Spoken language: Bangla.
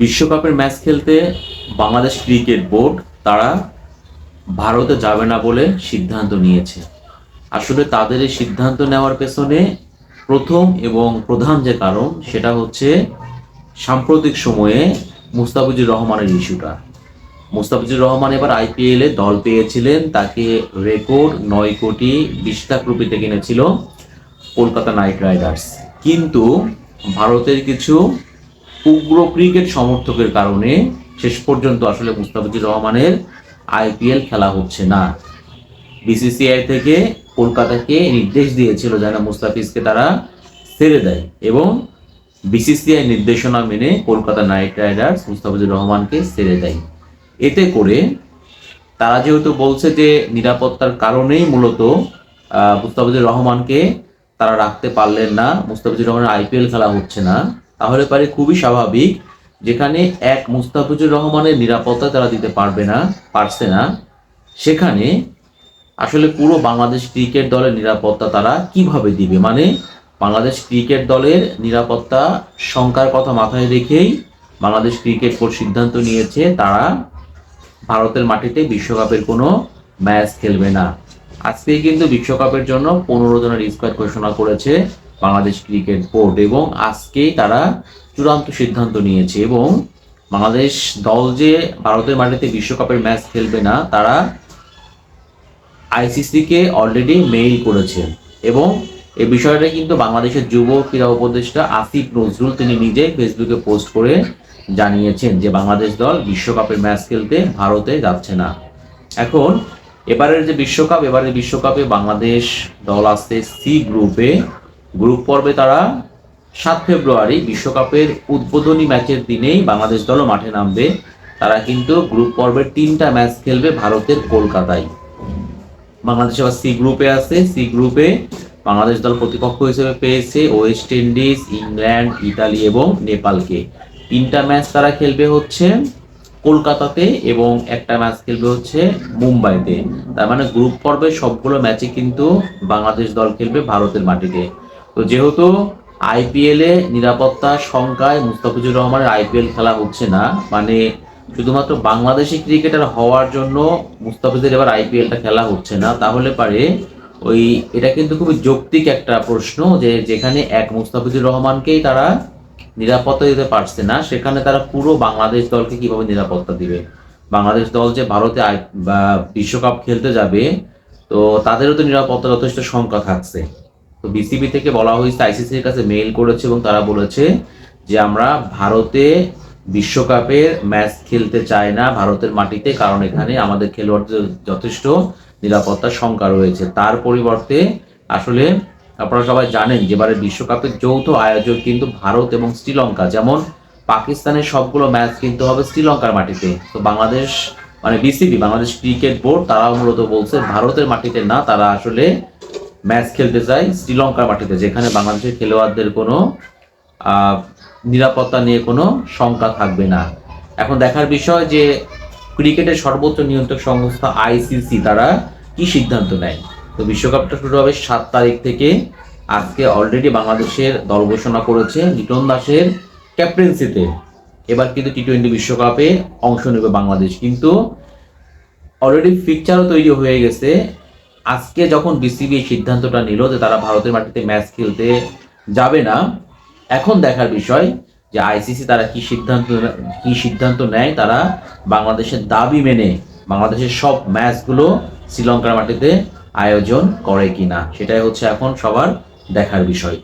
বিশ্বকাপের ম্যাচ খেলতে বাংলাদেশ ক্রিকেট বোর্ড তারা ভারতে যাবে না বলে সিদ্ধান্ত নিয়েছে। আসলে তাদের এই সিদ্ধান্ত নেওয়ার পেছনে প্রথম এবং প্রধান যে কারণ সেটা হচ্ছে সাম্প্রতিক সময়ে মুস্তাফিজুর রহমানের ইস্যুটা। মুস্তাফিজুর রহমান এবার আইপিএলে দল পেয়েছিলেন, তাকে রেকর্ড নয় কোটি বিশ লাখ রুপিতে কিনেছিল কলকাতা নাইট রাইডার্স। কিন্তু ভারতের কিছু উগ্র ক্রিকেট সমর্থকের কারণে শেষ পর্যন্ত আসলে মুস্তাফিজুর রহমানের আইপিএল খেলা হচ্ছে না। বিসিসিআই থেকে কলকাতাকে নির্দেশ দিয়েছিল যেন মুস্তাফিজকে তারা ছেড়ে দেয় এবং বিসিসিআই নির্দেশনা মেনে কলকাতা নাইট রাইডার্স মুস্তাফিজুর রহমানকে ছেড়ে দেয়। এতে করে তারা যেহেতু বলছে যে নিরাপত্তার কারণেই মূলত মুস্তাফিজুর রহমানকে তারা রাখতে পারলেন না, মুস্তাফিজুর রহমানের আইপিএল খেলা হচ্ছে না তাহলে পারে খুবই স্বাভাবিক, যেখানে এক মুস্তাফিজুর রহমানের নিরাপত্তা তারা দিতে পারবে না, পারছে না, সেখানে আসলে পুরো বাংলাদেশ ক্রিকেট দলের নিরাপত্তা তারা কীভাবে দিবে? মানে বাংলাদেশ ক্রিকেট দলের নিরাপত্তা শঙ্কার কথা মাথায় রেখেই বাংলাদেশ ক্রিকেট বোর্ড সিদ্ধান্ত নিয়েছে, তারা ভারতের মাটিতে বিশ্বকাপের কোনো ম্যাচ খেলবে না। আজকে কিন্তু বিশ্বকাপের জন্য পনেরো জনের স্কোয়াড ঘোষণা করেছে। বাংলাদেশ ক্রিকেট বোর্ড এবং আজকেই তারা চূড়ান্ত সিদ্ধান্ত নিয়েছে এবং বাংলাদেশ দল যে ভারতের মাটিতে বিশ্বকাপের ম্যাচ খেলবে না, তারা আইসিসিকে অলরেডি মেইল করেছে এবং এই বিষয়টা কিন্তু বাংলাদেশের যুব ক্রীড়া উপদেষ্টা আসিফ নজরুল তিনি নিজে ফেসবুকে পোস্ট করে জানিয়েছেন যে বাংলাদেশ দল বিশ্বকাপের ম্যাচ খেলতে ভারতে যাচ্ছে না। এখন এবারের যে বিশ্বকাপ, এবারের বিশ্বকাপে বাংলাদেশ দল আসছে সি গ্রুপে গ্রুপ পর্বে তারা সাত ফেব্রুয়ারি বিশ্বকাপের উদ্বোধনী ম্যাচের দিনেই বাংলাদেশ দলও মাঠে নামবে। তারা কিন্তু গ্রুপ পর্বের তিনটা ম্যাচ খেলবে ভারতের কলকাতায়। বাংলাদেশ আবার সি গ্রুপে আছে। সি গ্রুপে বাংলাদেশ দল প্রতিপক্ষ হিসেবে পেয়েছে ওয়েস্ট ইন্ডিজ, ইংল্যান্ড, ইতালি এবং নেপালকে। তিনটা ম্যাচ তারা খেলবে হচ্ছে কলকাতাতে এবং একটা ম্যাচ খেলবে হচ্ছে মুম্বাইতে। তার মানে গ্রুপ পর্বের সবগুলো ম্যাচে কিন্তু বাংলাদেশ দল খেলবে ভারতের মাটিতে। তো যেহেতু আইপিএল নিরাপত্তা সংখ্যায় মুস্তাফিজুর রহমানের আইপিএল খেলা হচ্ছে না মানে শুধুমাত্র বাংলাদেশি ক্রিকেটার হওয়ার জন্য মুস্তাফিজের এবার আইপিএলটা খেলা হচ্ছে না, তাহলে পারে ওই, এটা কিন্তু খুবই যৌক্তিক একটা প্রশ্ন যে যেখানে এক মুস্তাফিজুর রহমানকেই তারা নিরাপত্তা দিতে পারছে না, সেখানে তারা পুরো বাংলাদেশ দলকে কীভাবে নিরাপত্তা দিবে? বাংলাদেশ দল যে ভারতে বিশ্বকাপ খেলতে যাবে, তো তাদেরও তো নিরাপত্তা যথেষ্ট সংখ্যা থাকছে। তো বিসিবি থেকে বলা হয়েছে আইসিসির কাছে মেইল করেছে এবং তারা বলেছে যে আমরা ভারতে বিশ্বকাপের ম্যাচ খেলতে চাই না ভারতের মাটিতে, কারণ এখানে আমাদের খেলোয়াড়দের যথেষ্ট নিরাপত্তার সংখ্যা রয়েছে। তার পরিবর্তে আসলে আপনারা সবাই জানেন যে এবারে বিশ্বকাপের যৌথ আয়োজক কিন্তু ভারত এবং শ্রীলঙ্কা, যেমন পাকিস্তানের সবগুলো ম্যাচ কিন্তু হবে শ্রীলঙ্কার মাটিতে। তো বাংলাদেশ মানে বিসিবি বাংলাদেশ ক্রিকেট বোর্ড, তারাও মূলত বলছে ভারতের মাটিতে না, তারা আসলে ম্যাচ খেলতে চায় শ্রীলঙ্কার মাটিতে, যেখানে বাংলাদেশের খেলোয়াড়দের কোনো নিরাপত্তা নিয়ে কোনো শঙ্কা থাকবে না। এখন দেখার বিষয় যে ক্রিকেটের সর্বোচ্চ নিয়ন্ত্রক সংস্থা আইসিসি, তারা কি সিদ্ধান্ত নেয়? তো বিশ্বকাপটা শুরু হবে সাত তারিখ থেকে। আজকে অলরেডি বাংলাদেশের দল ঘোষণা করেছে লিটন দাসের ক্যাপ্টেন্সিতে এবার কিন্তু টি টোয়েন্টি বিশ্বকাপে অংশ নেবে বাংলাদেশ। কিন্তু অলরেডি ফিকচারও তৈরি হয়ে গেছে আজকে যখন বিসিবি এই সিদ্ধান্তটা নিল যে তারা ভারতের মাটিতে ম্যাচ খেলতে যাবে না, এখন দেখার বিষয় যে আইসিসি তারা কি সিদ্ধান্ত কি সিদ্ধান্ত নেয়, তারা বাংলাদেশের দাবি মেনে বাংলাদেশের সব ম্যাচগুলো শ্রীলঙ্কার মাটিতে আয়োজন করে কিনা। সেটাই হচ্ছে এখন সবার দেখার বিষয়।